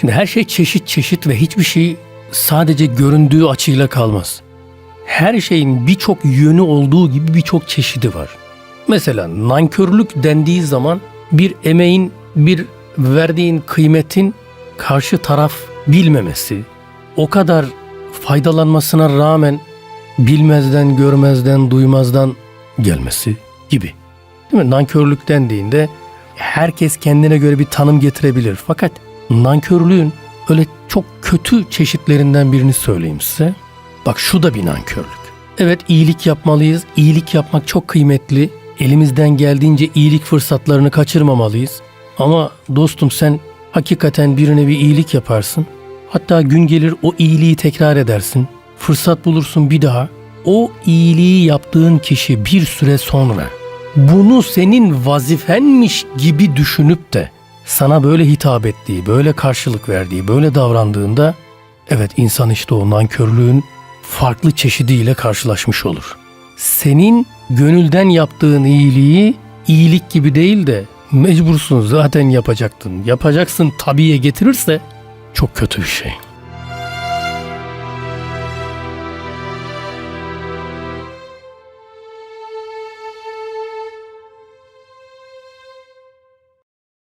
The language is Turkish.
Şimdi her şey çeşit çeşit ve hiçbir şey sadece göründüğü açıyla kalmaz. Her şeyin birçok yönü olduğu gibi birçok çeşidi var. Mesela nankörlük dendiği zaman bir emeğin, bir verdiğin kıymetin karşı taraf bilmemesi, o kadar faydalanmasına rağmen bilmezden, görmezden, duymazdan gelmesi gibi. Değil mi? Nankörlük dendiğinde herkes kendine göre bir tanım getirebilir. Fakat nankörlüğün öyle çok kötü çeşitlerinden birini söyleyeyim size. Bak şu da bir nankörlük. Evet iyilik yapmalıyız. İyilik yapmak çok kıymetli. Elimizden geldiğince iyilik fırsatlarını kaçırmamalıyız. Ama dostum sen hakikaten birine bir iyilik yaparsın. Hatta gün gelir o iyiliği tekrar edersin. Fırsat bulursun bir daha. O iyiliği yaptığın kişi bir süre sonra bunu senin vazifenmiş gibi düşünüp de sana böyle hitap ettiği, böyle karşılık verdiği, böyle davrandığında evet insan işte o nankörlüğün farklı çeşidiyle karşılaşmış olur. Senin gönülden yaptığın iyiliği iyilik gibi değil de mecbursun zaten yapacaktın. Yapacaksın tabiye getirirse çok kötü bir şey.